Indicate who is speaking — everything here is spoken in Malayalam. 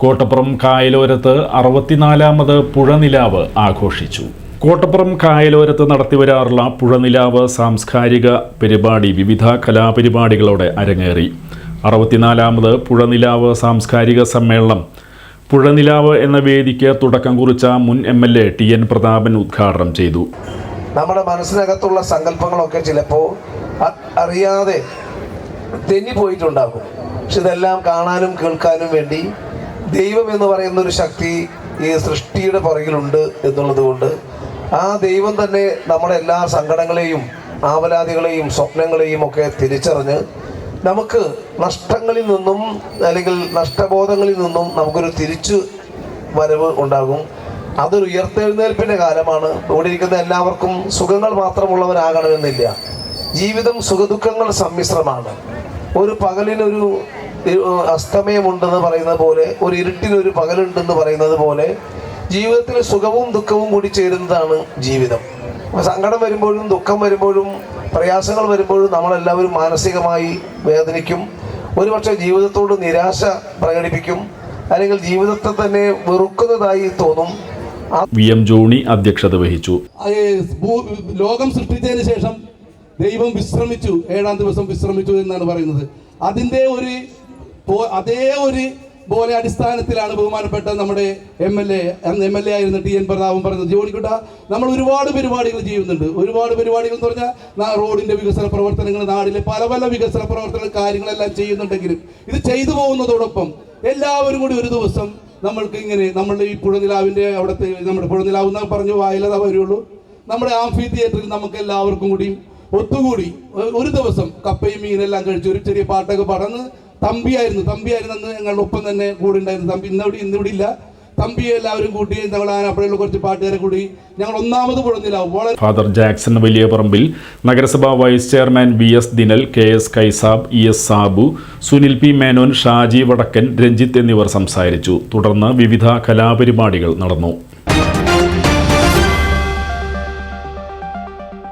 Speaker 1: കോട്ടപ്പുറം കായലോരത്ത് അറുപത്തിനാലാമത് പുഴനിലാവ് ആഘോഷിച്ചു. കോട്ടപ്പുറം കായലോരത്ത് നടത്തിവരാറുള്ള പുഴനിലാവ് സാംസ്കാരിക പരിപാടി വിവിധ കലാപരിപാടികളോടെ അരങ്ങേറി. അറുപത്തിനാലാമത് പുഴനിലാവ് സാംസ്കാരിക സമ്മേളനം. പുഴനിലാവ് എന്ന വേദിക്ക് തുടക്കം കുറിച്ച മുൻ M L A T N Prathapan ഉദ്ഘാടനം ചെയ്തു.
Speaker 2: നമ്മുടെ മനസ്സിനകത്തുള്ള സങ്കല്പങ്ങളൊക്കെ ചിലപ്പോൾ അറിയാതെ തെന്നിപ്പോയിട്ടുണ്ടാകും. പക്ഷെ ഇതെല്ലാം കാണാനും കേൾക്കാനും വേണ്ടി ദൈവം എന്ന് പറയുന്ന ഒരു ശക്തി ഈ സൃഷ്ടിയുടെ പുറകിലുണ്ട് എന്നുള്ളത് കൊണ്ട് ആ ദൈവം തന്നെ നമ്മുടെ എല്ലാ സങ്കടങ്ങളെയും ആവലാതികളെയും സ്വപ്നങ്ങളെയും ഒക്കെ തിരിച്ചറിഞ്ഞ് നമുക്ക് നഷ്ടങ്ങളിൽ നിന്നും അല്ലെങ്കിൽ നഷ്ടബോധങ്ങളിൽ നിന്നും നമുക്കൊരു തിരിച്ചു വരവ് ഉണ്ടാകും. അതൊരു ഉയർത്തെഴുന്നേൽപ്പിന്റെ കാലമാണ്. ഇവിടെ ഇരിക്കുന്ന എല്ലാവർക്കും സുഖങ്ങൾ മാത്രമുള്ളവരാകണമെന്നില്ല. ജീവിതം സുഖദുഃഖങ്ങൾ സമ്മിശ്രമാണ്. ഒരു പകലിനൊരു അസ്തമയമുണ്ടെന്ന് പറയുന്നത് പോലെ ഒരു ഇരുട്ടിനൊരു പകലുണ്ടെന്ന് പറയുന്നത് പോലെ ജീവിതത്തിൽ സുഖവും ദുഃഖവും കൂടി ചേരുന്നതാണ് ജീവിതം. അപ്പൊ സങ്കടം വരുമ്പോഴും ദുഃഖം വരുമ്പോഴും പ്രയാസങ്ങൾ വരുമ്പോഴും നമ്മളെല്ലാവരും മാനസികമായി വേദനിക്കും. ഒരുപക്ഷെ ജീവിതത്തോട് നിരാശ പ്രകടിപ്പിക്കും. അല്ലെങ്കിൽ ജീവിതത്തെ തന്നെ വെറുക്കുന്നതായി തോന്നും. ആ
Speaker 1: വി എം ജോണി അധ്യക്ഷത വഹിച്ചു.
Speaker 3: അത് ലോകം സൃഷ്ടിച്ചതിന് ശേഷം ദൈവം വിശ്രമിച്ചു. ഏഴാം ദിവസം വിശ്രമിച്ചു എന്നാണ് പറയുന്നത്. അതിന്റെ ഒരു അതേ ഒരു പോലെ അടിസ്ഥാനത്തിലാണ് ബഹുമാനപ്പെട്ട നമ്മുടെ എം എൽ എ അന്ന് എം എൽ എ ആയിരുന്ന ടി എൻ പ്രതാപം പറയുന്നത് ജോലിക്കുട്ട നമ്മൾ ഒരുപാട് പരിപാടികൾ ചെയ്യുന്നുണ്ട്. ഒരുപാട് പരിപാടികൾ എന്ന് പറഞ്ഞാൽ റോഡിന്റെ വികസന പ്രവർത്തനങ്ങൾ നാടിലെ പല പല വികസന പ്രവർത്തന കാര്യങ്ങളെല്ലാം ചെയ്യുന്നുണ്ടെങ്കിലും ഇത് ചെയ്തു പോകുന്നതോടൊപ്പം എല്ലാവരും കൂടി ഒരു ദിവസം നമ്മൾക്ക് ഇങ്ങനെ നമ്മളുടെ ഈ പുഴനിലാവിന്റെ അവിടുത്തെ നമ്മുടെ പുഴനിലാവ് എന്ന് പറഞ്ഞു വായിലത വരുള്ളൂ. നമ്മുടെ ആംഫി തിയേറ്ററിൽ നമുക്ക് എല്ലാവർക്കും കൂടി ഒത്തുകൂടി ഒരു ദിവസം കപ്പയും മീനെല്ലാം കഴിച്ച് ഒരു ചെറിയ പാട്ടൊക്കെ പാടന്ന്. തമ്പിയായിരുന്നു തമ്പിയായിരുന്നു അന്ന് ഞങ്ങളുടെ ഒപ്പം തന്നെ കൂടെ ഉണ്ടായിരുന്നു തമ്പി ഇന്നിവിടെ ഇന്നിവിടെ ഇല്ല. തമ്പിയെ എല്ലാവരും കൂട്ടി ഞങ്ങൾ ആനപ്പുഴയുള്ള കുറച്ച് പാട്ടുകാരെ കൂടി ഞങ്ങൾ ഒന്നാമത് പുഴനിലാവും വളരെ
Speaker 1: ഫാദർ ജാക്സൺ വലിയ പറമ്പിൽ നഗരസഭാ vice chairman V S Dinal K S Kaisab E S Sabu Sunil P Menon Shaji Vadakkan Ranjith എന്നിവർ സംസാരിച്ചു. തുടർന്ന് വിവിധ കലാപരിപാടികൾ നടന്നു.